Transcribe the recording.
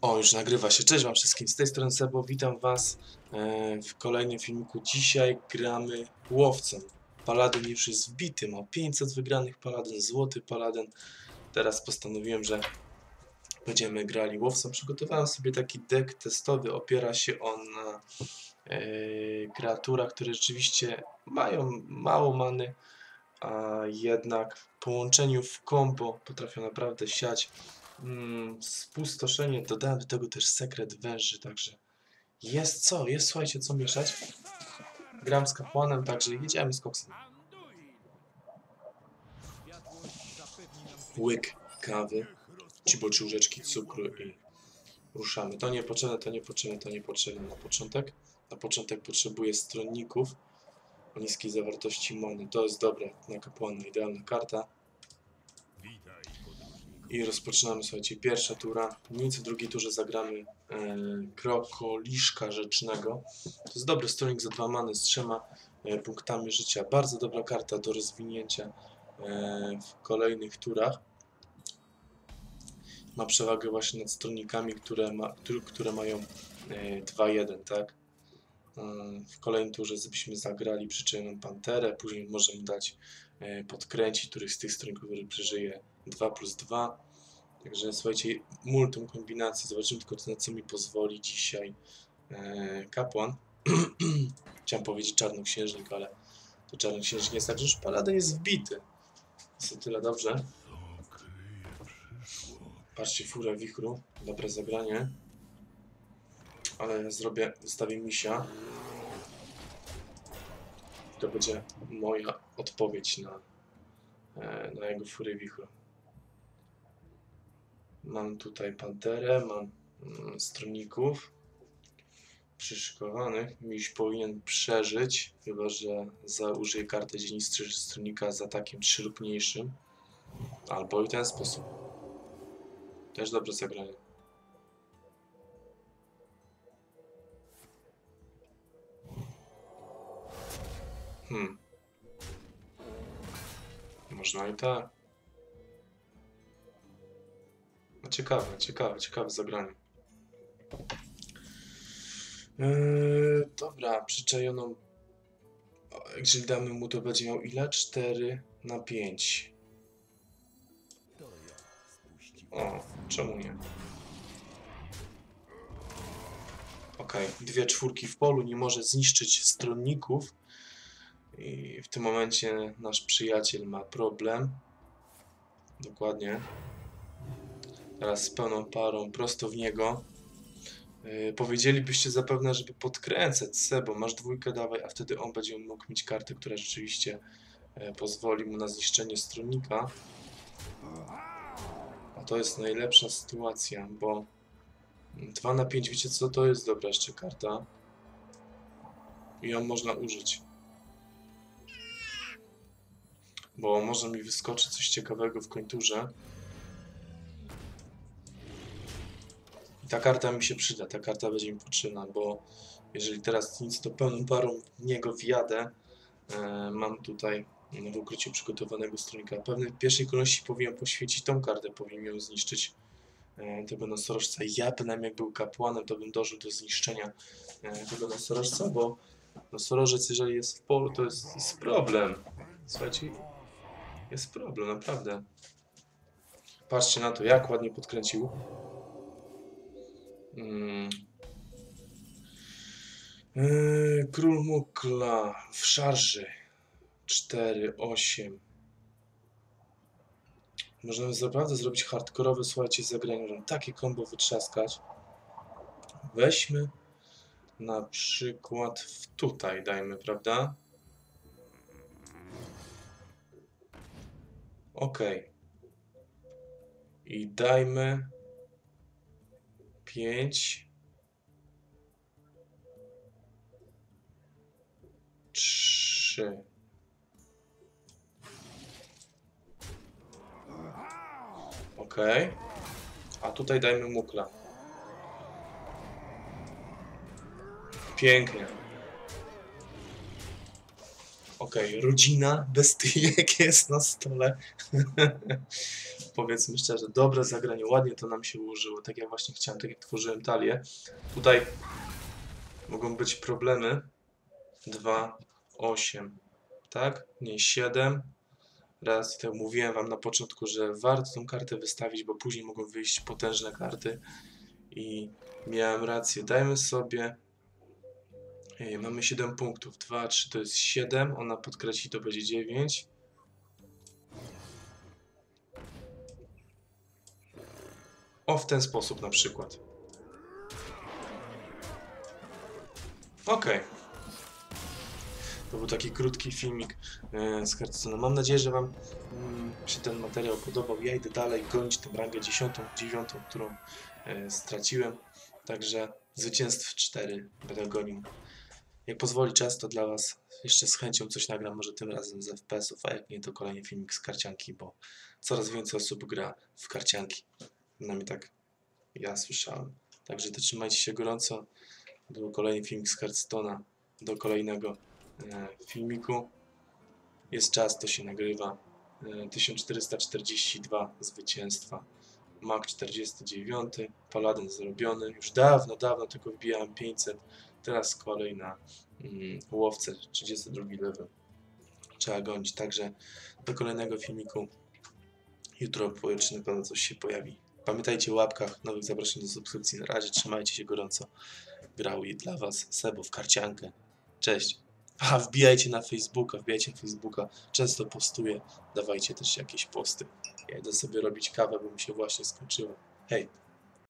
O, już nagrywa się. Cześć wam wszystkim, z tej strony Sebo, witam was e, w kolejnym filmiku. Dzisiaj gramy łowcą. Paladyn już jest wbity, ma 500 wygranych paladyn, złoty paladyn. Teraz postanowiłem, że będziemy grali łowcą. Przygotowałem sobie taki deck testowy, opiera się on na e, kreaturach, które rzeczywiście mają mało many, a jednak w połączeniu w combo potrafią naprawdę siać mm, spustoszenie. Dodałem do tego też sekret węży, także jest co, jest słuchajcie co mieszać. Gram z kapłanem, także jedziemy z koksem. Łyk kawy, ciboczy łyżeczki cukru i ruszamy. To niepotrzebne, to niepotrzebne, to niepotrzebne na początek. Na początek potrzebuję stronników o niskiej zawartości mony. To jest dobre na kapłana, idealna karta. I rozpoczynamy, słuchajcie, pierwsza tura. Nic w drugiej turze zagramy e, Krokoliszka Rzecznego. To jest dobry stronik za dwa many z trzema e, punktami życia. Bardzo dobra karta do rozwinięcia e, w kolejnych turach. Ma przewagę właśnie nad stronikami, które, ma, które, mają e, 2-1, tak? E, w kolejnym turze byśmy zagrali przyczynną panterę, później możemy dać e, podkręcić któryś z tych stronników, który przeżyje 2 plus 2. Także słuchajcie, multum kombinacji. Zobaczymy tylko na co mi pozwoli dzisiaj e, kapłan. Chciałem powiedzieć czarnoksiężnik, ale to czarnoksiężnik jest tak, że już paladyn jest wbity. Jest o tyle dobrze. Patrzcie, furę wichru. Dobre zagranie. Ale zrobię, zostawię misia. To będzie moja odpowiedź na, e, na jego furę wichru. Mam tutaj panterę, mam mm, stroników przyszykowanych. Miś powinien przeżyć, chyba że za, użyje karty stronika z atakiem 3 lub mniejszym. Albo i ten sposób. Też dobre zagranie. Hmm. Można i tak. Ciekawe, ciekawe, ciekawe zagranie. Yy, dobra, przyczajoną. Jeżeli damy mu, to będzie miał ile? 4 na 5. O, czemu nie? Okej, dwie czwórki w polu, nie może zniszczyć stronników. I w tym momencie nasz przyjaciel ma problem. Dokładnie. Teraz z pełną parą prosto w niego. Yy, powiedzielibyście zapewne, żeby podkręcać se, bo masz dwójkę, dawaj, a wtedy on będzie mógł mieć kartę, która rzeczywiście e, pozwoli mu na zniszczenie stronnika. A to jest najlepsza sytuacja, bo 2 na 5, wiecie co, to jest dobra jeszcze karta. I ją można użyć. Bo może mi wyskoczy coś ciekawego w końturze. Ta karta mi się przyda, ta karta będzie mi potrzebna, bo jeżeli teraz nic, to pełną parą w niego wjadę. E, mam tutaj w ukryciu przygotowanego stronika. Pewnie w pierwszej kolejności powinien poświęcić tą kartę, powinien ją zniszczyć e, tego nosorożca. Ja bynajmniej jak był kapłanem, to bym dożył do zniszczenia e, tego nosorożca, bo nosorożec, jeżeli jest w polu, to jest, jest problem. Słuchajcie, jest problem, naprawdę. Patrzcie na to, jak ładnie podkręcił. Mm. Yy, Król Mukla w szarży 4, 8. Możemy naprawdę zrobić hardkorowe, słuchajcie, zagranie. Możemy takie combo wytrzaskać. Weźmy na przykład w tutaj, dajmy, prawda? Ok. I dajmy 5 3 Ok. A tutaj dajmy mukla. Pięknie. Okej, rodzina bestyjek jest na stole. Powiedzmy szczerze, dobre zagranie, ładnie to nam się ułożyło, tak jak właśnie chciałem, tak jak tworzyłem talię. Tutaj mogą być problemy. 2, 8, tak? Nie 7. Raz, tak mówiłem wam na początku, że warto tą kartę wystawić, bo później mogą wyjść potężne karty. I miałem rację. Dajmy sobie. Ej, mamy 7 punktów. 2, 3 to jest 7. Ona podkreśli, to będzie 9. O, w ten sposób na przykład. Okej. To był taki krótki filmik e, z Hearthstone'a. Mam nadzieję, że Wam mm, się ten materiał podobał. Ja idę dalej gonić tę rangę 10, 9, którą e, straciłem. Także zwycięstw 4 będę gonił. Jak pozwoli czas, to dla Was jeszcze z chęcią coś nagram, może tym razem z FPS-ów, a jak nie, to kolejny filmik z karcianki, bo coraz więcej osób gra w karcianki. Przynajmniej tak ja słyszałem. Także trzymajcie się gorąco. Był kolejny filmik z Hearthstone'a. Do kolejnego e, filmiku. Jest czas, to się nagrywa. E, 1442 zwycięstwa. Mak 49, Paladin zrobiony. Już dawno, dawno tylko wbijałem 500. Teraz kolej na mm, łowce 32 level. Trzeba gonić. Także do kolejnego filmiku. Jutro na pewno coś się pojawi. Pamiętajcie o łapkach, nowych zaproszeń do subskrypcji. Na razie trzymajcie się gorąco. Grał i dla Was Sebo w karciankę. Cześć. A, wbijajcie na Facebooka, wbijajcie na Facebooka. Często postuję. Dawajcie też jakieś posty. Ja idę sobie robić kawę, bo mi się właśnie skończyło. Hej.